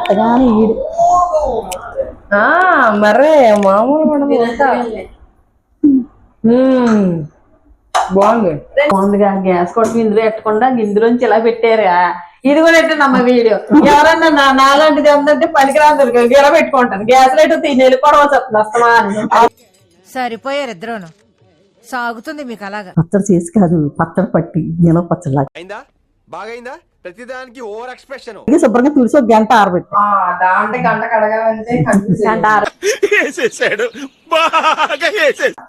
పెట్టగానే ఈడు. ఆ మర్రే మామూలు. బాగుంది. బాగుందిగా గ్యాస్ కొడుకు ఇందులో ఎట్టకుండా ఇందులోంచి ఇలా పెట్టారుగా. ఇది కూడా ఎట్టనమ్మ వీడియో. ఎవరన్నా నా నాలాంటిది ఉందంటే పనికిరాదు ఇలా పెట్టుకుంటాను. గ్యాస్ రేటు తిని వెళ్ళిపోవడం వస్తుంది అస్తమా సరిపోయారు ఇద్దరును. సాగుతుంది మీకు అలాగా. పచ్చడి చేసి కాదు పచ్చడి పట్టి నిలవ పచ్చడి బాగైందా? ప్రతిదానికి ఓవర్ ఎక్స్ప్రెషన్. శుభ్రంగా తులసి ఒక గంట ఆరబెట్టి. ఆ, దాంట్లో గంట కడగాలంటే confuse గంట ఆర వేసేసాడు. బాగా వేసేసాడు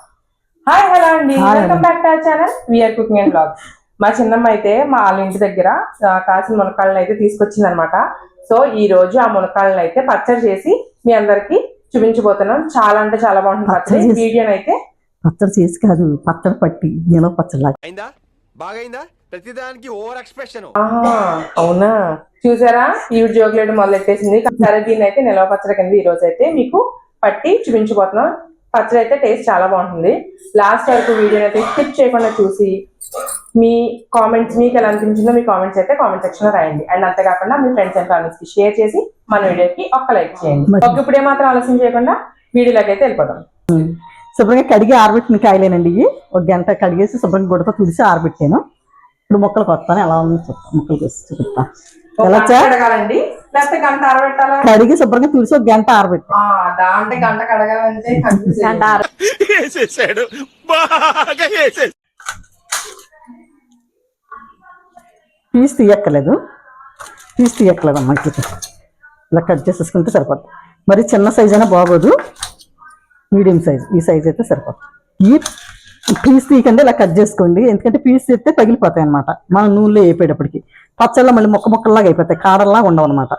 హాయ్ హలో అండి. Welcome back to our channel VR cooking and blog మా చిన్నమ్మ అయితే మా వాళ్ళ ఇంటి దగ్గర కాసిన మునక్కాళ్ళని అయితే తీసుకొచ్చింది అనమాట సో ఈ రోజు ఆ మునక్కాళ్ళని అయితే పచ్చడి చేసి మీ అందరికి చూపించబోతున్నాం. చాలా అంటే చాలా బాగుంటుంది పచ్చడి వీడియోని అయితే పచ్చడి చేసి కాదు పచ్చడి పట్టి నిలవ పచ్చడి అయిందా? బాగైందా? ప్రతిదానికి ఓవర్ ఎక్స్ప్రెషన్. అవునా? చూసారా? ఈవిడ జోకులేడు మొదలెట్టేసింది. సరే దీన్ని అయితే నిల్వ పచ్చడి కింద ఈ రోజు అయితే మీకు పట్టి చూపించబోతున్నాం. పచ్చడి అయితే టేస్ట్ చాలా బాగుంటుంది. లాస్ట్ వరకు వీడియోని అయితే స్కిప్ చేయకుండా చూసి మీ కామెంట్స్ మీకు ఎలా అనిపించిందో మీ కామెంట్స్ అయితే కామెంట్ సెక్షన్లో రాయండి. అండ్ అంతేకాకుండా మీ ఫ్రెండ్స్ అండ్ ఫ్యామిలీస్కి షేర్ చేసి మన వీడియోకి ఒక్క లైక్ చేయండి. మరి- ఒక ఇప్పుడు ఏమాత్రం ఆలస్యం చేయకుండా వీడియోలోకి అయితే వెళ్ళిపోదాం. శుభ్రంగా కడిగి ఆరబెట్టిన కాయలేనండి ఇవి. ఒక గంట కడిగేసి శుభ్రంగా గుడతో తుడిసి ఆరబెట్టాను. ఇప్పుడు మొక్కలు కొత్తాను. ఎలా ఉంది చూస్తా మొక్కలు కోసి చూపిస్తా ఒక ఎలా గంట చే కడగాలండి. లేకపోతే గంట ఆరబెట్టాలా? కడిగి శుభ్రంగా తుడిసి ఒక గంట ఆరబెట్టా. ఆ, దాంట్లో గంట కడగాలంటే confuse గంట ఆర వేసేసాడు. బాగా వేసేసాడు పీస్ తీయక్కర్లేదు. పీస్ తీయక్కర్లేదు అమ్మ ఇట్లా ఇలా కట్ చేసేసుకుంటే సరిపోతుంది మరి చిన్న సైజ్ అయినా బాగోదు. మీడియం సైజ్ ఈ సైజ్ అయితే సరిపోతుంది ఈ పీస్ తీయకండి ఇలా కట్ చేసుకోండి. ఎందుకంటే పీస్ తీస్తే పగిలిపోతాయి అనమాట మనం నూనెలో వేపేటప్పటికి. పచ్చళ్ళలో మళ్ళీ మొక్క మొక్కల్లాగా అయిపోతాయి కాడల్లాగా ఉండవు అనమాట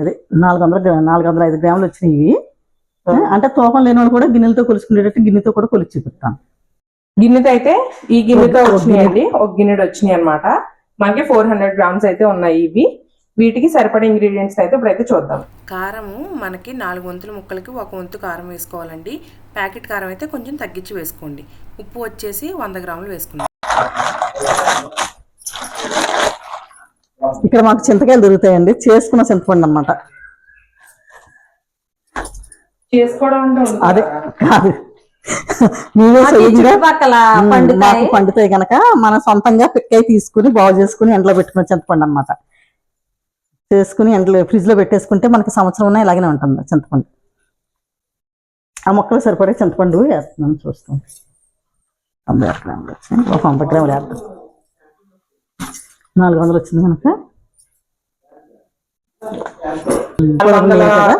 అదే నాలుగు వందల గ్రా- నాలుగు వందల ఐదు గ్రాములు వచ్చినాయి ఇవి. అంటే తోపం లేని వాళ్ళు కూడా గిన్నెలతో కొలుసుకునేటట్టు గిన్నెతో కూడా కొలిచి చూపిస్తాను. గిన్నెతో అయితే ఈ గిన్నెతో వచ్చినాయండి. ఒక గిన్నెడు వచ్చినాయి అన్నమాట. మనకి ఫోర్ హండ్రెడ్ గ్రామ్స్ అయితే ఉన్నాయి ఇవి. వీటికి సరిపడే ఇంగ్రీడియంట్స్ అయితే ఇప్పుడైతే చూద్దాం. కారము మనకి నాలుగు వంతుల ముక్కలకి ఒక వంతు కారం వేసుకోవాలండి. ప్యాకెట్ కారం అయితే కొంచెం తగ్గించి వేసుకోండి. ఉప్పు వచ్చేసి వంద గ్రాములు వేసుకున్నాం. ఇక్కడ మాకు చింతకాయలు దొరుకుతాయండి. చేసుకున్న చింతపండు ఉంది? అదే కదా. స్వయంగా మాకు పండుతాయి. గనక మన సొంతంగా పిక్కయి తీసుకుని బాగు చేసుకుని ఎండలో పెట్టుకున్న చింతపండు అన్నమాట. చేసుకుని ఎండలో ఫ్రిడ్జ్లో పెట్టేసుకుంటే మనకి సంవత్సరం ఉన్నా ఇలాగనే ఉంటుంది చింతపండు. ఆ మొక్కలు సరిపడే చింతపండు వేస్తున్నాం చూస్తాం తొంభై ఆరు గ్రాములు వచ్చినాయి ఒక వంద గ్రాములు వేద్దాం నాలుగు వందలు వచ్చింది కనుక.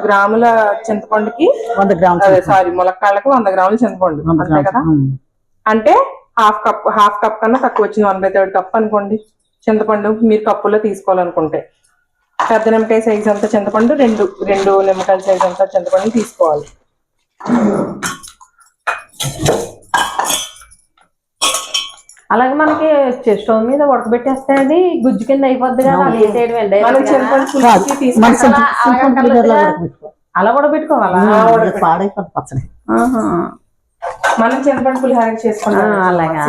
గ్రాముల చింతపండుకి? వంద గ్రాములు. సారీ ములక్కాళ్ళకి వంద గ్రాముల చింతపండు. అంతే కదా. అంటే హాఫ్ కప్ హాఫ్ కప్ కన్నా తక్కువ వచ్చింది. వన్ బై థర్డ్ కప్ అనుకోండి. చింతపండు మీరు కప్పులో తీసుకోవాలనుకుంటే. పెద్ద నిమ్మకాయ సైజ్ అంత చింతపండు రెండు రెండు నిమ్మకాయల సైజ్ అంత చింతపండు తీసుకోవాలి. అలాగే మనకి స్టవ్ మీద ఉడకబెట్టేస్తే అది గుజ్జు కింద అయిపోద్ది కదా అది వేసేయడం. అలా కూడా పెట్టుకోవాలా పాడైపోతుంది పచ్చడి. మనం చింతపండు పులిహార చేసుకుంటాం. ఆ, అలాగా.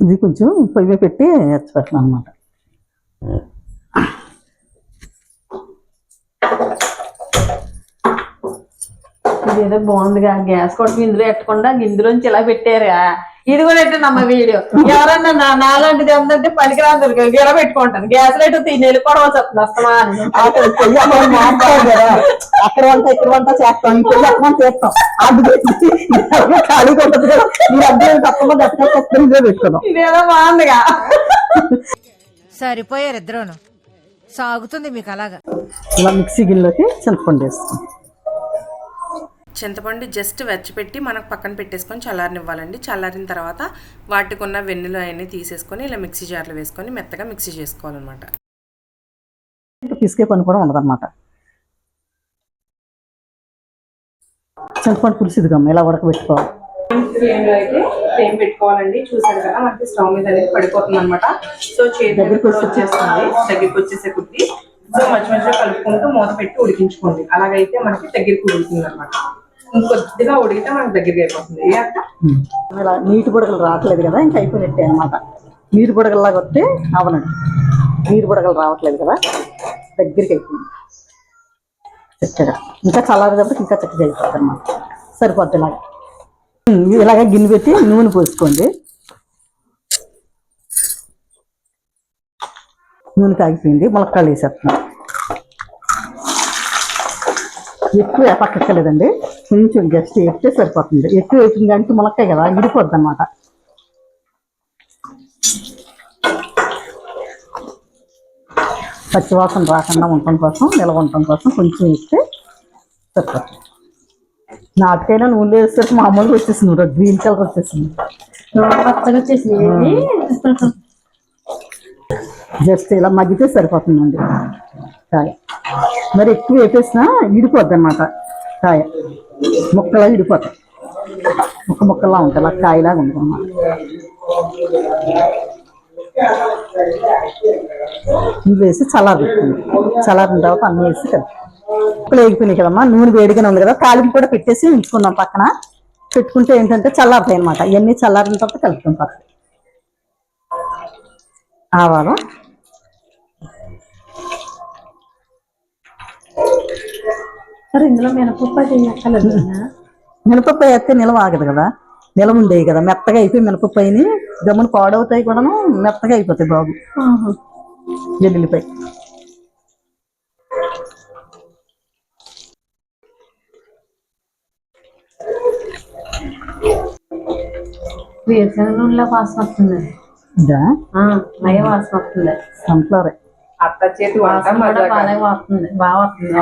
ఇది కొంచెం పొయ్యి పెట్టి ఎచ్చపెట్టను అనమాట ఇదేదో బాగుందిగా గ్యాస్ కొడుకు ఇందులో ఎట్టకుండా ఇందులోంచి ఇలా పెట్టారుగా. ఇది కూడా ఎట్టనమ్మ వీడియో? ఎవరన్నా నా నాలాంటిది ఉందంటే పనికిరాదు ఇలా పెట్టుకుంటాను గ్యాస్ రేటు తిని వెళ్ళిపోవడం వస్తుంది అని. అక్కడ వంట ఇక్కడ వంట చేస్తాం చెప్పమని చేస్తాం. అది మీరు తప్పకుండా పెట్టుకున్నాం ఇదేదో బాగుందిగా. సరిపోయారు ఇద్దరును. సాగుతుంది మీకు అలాగా. ఇలా మిక్సీ గిన్నెలోకి చింతపండు వేస్తాం. చింతపండు జస్ట్ వెచ్చపెట్టి మనకు పక్కన పెట్టేసుకొని చల్లారనివ్వాలండి. చల్లారిన తర్వాత వాటికి ఉన్న వెన్నులు అవన్నీ తీసేసుకొని ఇలా మిక్సీ జార్లో వేసుకొని మెత్తగా మిక్సీ చేసుకోవాలన్నమాట. పిసికే పని కూడా ఉండదన్నమాట. చింతపండు పులుసు ఇదిగమ్మ ఇలా ఉడకబెట్టుకోవాలి ఫ్లేమ్లో అయితే ఫ్లేమ్ పెట్టుకోవాలండి. చూసారు కదా మనకి స్టవ్ మీద అనేది పడిపోతుంది అనమాట సో చేతి దగ్గరికి కూడా వచ్చేస్తుంది. దగ్గరికి వచ్చేసే కొద్ది సో మధ్య మధ్యలో కలుపుకుంటూ మూత పెట్టి ఉడికించుకోండి. అలాగైతే మనకి దగ్గరికి ఉడుకుతుంది అనమాట కొద్దిగా ఉడికితే మనకు దగ్గరికి అయిపోతుంది. ఇలా నీటి బుడగలు రావట్లేదు కదా ఇంకా అయిపోయినట్టే అనమాట నీటి బుడగల్లాగా వస్తే అవనండి. నీటి బుడగలు రావట్లేదు కదా దగ్గరికి అయిపోయింది. చక్కగా. ఇంకా చల్లారేటప్పుడు ఇంకా చక్కగా అయిపోతుంది అనమాట సరిపోద్ది ఇలాగా. ఇలాగ గిన్నె పెట్టి నూనె పోసుకోండి. నూనె కాగిపోయింది ములక్కాళ్ళు వేసేస్తున్నాం. ఎక్కువ పక్కక్కలేదండి కొంచెం జస్ట్ ఎక్కితే సరిపోతుంది. ఎక్కువ వేసిన దానికి ములక్కాయ కదా ఇడిపోద్ది అనమాట పచ్చివాసన రాకుండా ఉండటం కోసం నిల్వ ఉండటం కోసం కొంచెం వేస్తే సరిపోతుంది. నాటికైనా నూనె వేసేసరికి మామూలుగా వచ్చేసింది గ్రీన్ కలర్ వచ్చేసింది. పచ్చగా వచ్చేసింది జస్ట్ ఇలా మగ్గితే సరిపోతుందండి. కాయ. మరి ఎక్కువ వేపేసినా ఇడిపోద్ది అనమాట కాయ. ముక్కలా ఇడిపోతాయి ముక్క ముక్కలా ఉంటాయి. అలా కాయలాగా ఉంటుంది అన్నమాట. ఇవి వేసి చల్లారుతుంది చల్లారిన తర్వాత అన్నీ వేసి కలిపి ముక్కలు వేగిపోయినాయి కదమ్మా. నూనె వేడిగానే ఉంది కదా. తాలింపు కూడా పెట్టేసి ఉంచుకుందాం పక్కన. పెట్టుకుంటే ఏంటంటే చల్లారుతాయి అనమాట ఇవన్నీ చల్లారిన తర్వాత కలుపుతాం పక్కన. ఆవాలు మరి ఇందులో మినపప్పు అది ఎక్కలేదు మినపప్పు వేస్తే నిలవ ఆగదు కదా. నిలవ ఉండేవి కదా. మెత్తగా అయిపోయి మినపప్పు అయిన గమ్మున పాడవుతాయి కూడాను మెత్తగా అయిపోతాయి బాగు ఎల్లుల్లిపాయ. వేరుశనగ నూనెలో వాసన వస్తుంది? ఇదా? ఆ, అలాగే వాసన వస్తుంది. సన్ఫ్లవర్. అత్త చేతి వాసన కూడా. బాగా వస్తుంది. బాగా వస్తుంది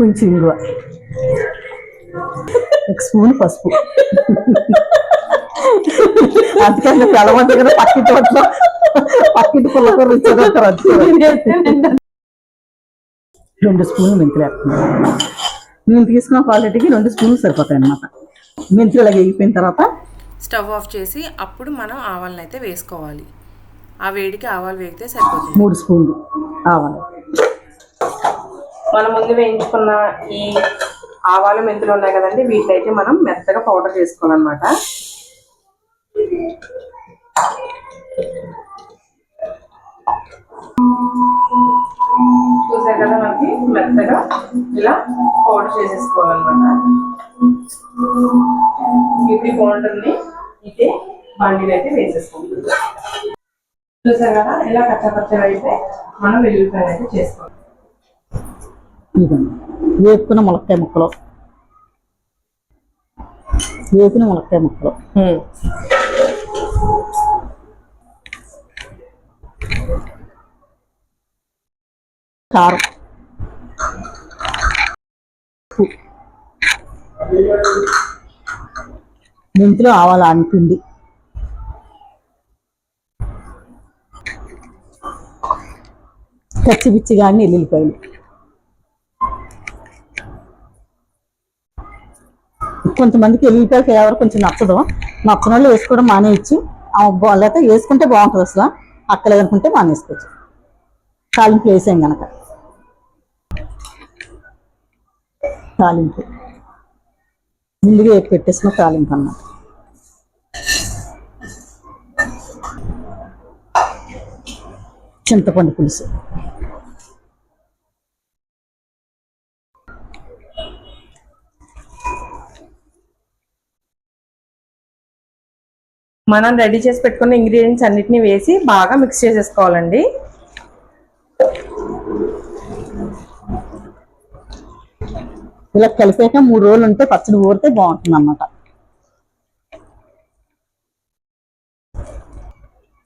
కొంచెం ఇంగువ ఒక స్పూన్ పసుపు. అందుకని తెలవంది కదా పక్కింటి వాటిలో పక్కింటి పుల్లకూర రెండు స్పూన్లు మెంతులు వేస్తున్నాను నేను తీసుకున్న క్వాలిటీకి రెండు స్పూన్లు సరిపోతాయి అన్నమాట. మెంతులు ఇలా వేగిపోయిన తర్వాత స్టవ్ ఆఫ్ చేసి అప్పుడు మనం ఆవాలను అయితే వేసుకోవాలి. ఆ వేడికి ఆవాలు వేగితే సరిపోతుంది. మూడు స్పూన్లు ఆవాలు. మనం ముందు వేయించుకున్న ఈ ఆవాలు మెంతులు ఉన్నాయి కదండి వీటిని అయితే మనం మెత్తగా పౌడర్ చేసుకోవాలన్నమాట. చూసారు కదా మనకి మెత్తగా ఇలా పౌడర్ చేసేసుకోవాలన్నమాట. ఇప్పుడు బాగుంటుంది అయితే బండిని అయితే వేసేసుకుంటుంది చూసారు కదా ఇలా కచ్చపచ్చగా అయితే మనం వెల్లుల్లిపాయలు అయితే చేసుకోవాలి. ఇదండి వేపుకున్న ములక్కాయ ముక్కలు. వేపిన ములక్కాయ ముక్కలు. కారం. మెంతులు ఆవాల పిండి. పచ్చిపిచ్చి కానీ ఎల్లుల్లిపాయలు. కొంతమందికి ఎల్లుల్లిపాయ ఫ్లేవర్ కొంచెం నచ్చదు. నచ్చని వాళ్ళు వేసుకోవడం మానేయచ్చు. లేకపోతే వేసుకుంటే బాగుంటుంది అసలు. అక్కలేదనుకుంటే మానేసుకోవచ్చు. తాలింపు వేసాం కనుక తాలింపు. ముందుగా వేపు పెట్టేసిన తాలింపు అన్నమాట. చింతపండు పులుసు. మనం రెడీ చేసి పెట్టుకున్న ఇంగ్రీడియంట్స్ అన్నిటిని వేసి బాగా మిక్స్ చేసేసుకోవాలండి. ఇలా కలిపాక మూడు రోజులు ఉంటే పచ్చడి ఊరితే బాగుంటుంది అన్నమాట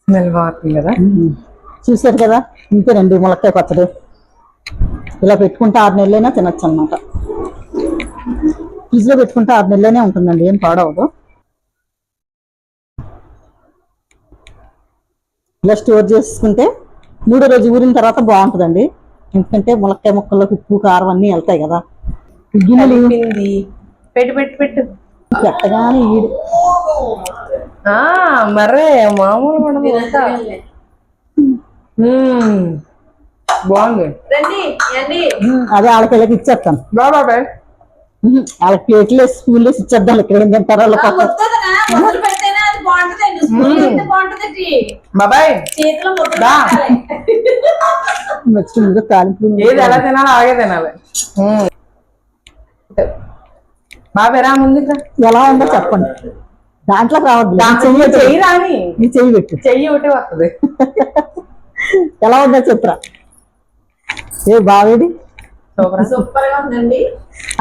స్మెల్ బాగుంటుంది కదా? చూసారు కదా? ఇంతే రెండు ములక్కాయ పచ్చడి. ఇలా పెట్టుకుంటే ఆరు నెలలైనా తినొచ్చు అనమాట ఫ్రిడ్జ్లో పెట్టుకుంటే ఆరు నెలలైనా ఉంటుందండి ఏం పాడవదు. ఇలా స్టోర్ చేసుకుంటే మూడో రోజు ఊరిన తర్వాత బాగుంటుందండి. ఎందుకంటే ములక్కాయ ముక్కల్లో ఉప్పు కారం అన్నీ వెళ్తాయి కదా. గిన్నెలు పిండి పెట్టు పెట్టు పెట్టు. పెట్టగానే ఈడు. ఆ మర్రే మామూలు. బాగుంది. అదే వాళ్ళకి ఇలాగ ఇచ్చేస్తాను. వాళ్ళకి ప్లేట్లు వేసి ఇచ్చేద్దాం. ఇక్కడ ఏం తింటారో వాళ్ళ పక్క వస్తుందనా మొదలు పెడితేనే అది బాగుంటదండి. స్కూల్ అయితే బాగుంటదండి బాబాయ్. చేతిలో ముద్ర దా. నెక్స్ట్ ముందు తాలింపు ఏది ఎలా తినాలో అలాగే తినాలి. ఎలా ఉందో చెప్పండి. దాంట్లో రావద్దు. నీ చెయ్యి పెట్టు. చెయ్యి రాని. నీ చెయ్యి పెట్టు. చెయ్యి ఒకటి వస్తుంది ఎలా ఉందో చెప్పురా ఏ బావేడి సూపర్ సూపర్గా ఉందండి.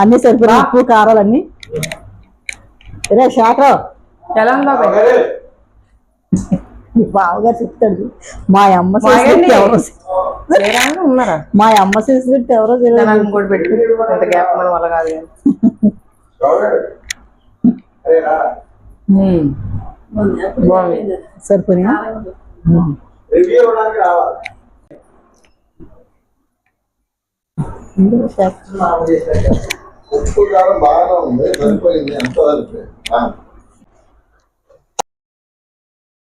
అన్ని సరిపోయి ఉప్పు కారాలు అన్ని. రే శాఖరావు ఎలా ఉంది బాబాయ్. మీ బావగా చెప్తాడు మా అమ్మ ఎవరో ఉన్నారా? మా అమ్మ చేసినట్టు ఎవరో తెలియదు. పెట్టు గ్యాప్ మన వల్ల కాదు రావాలి. ఉప్పు కారం బాగానే ఉంది సరిపోయింది ఎంత సరిపోయింది.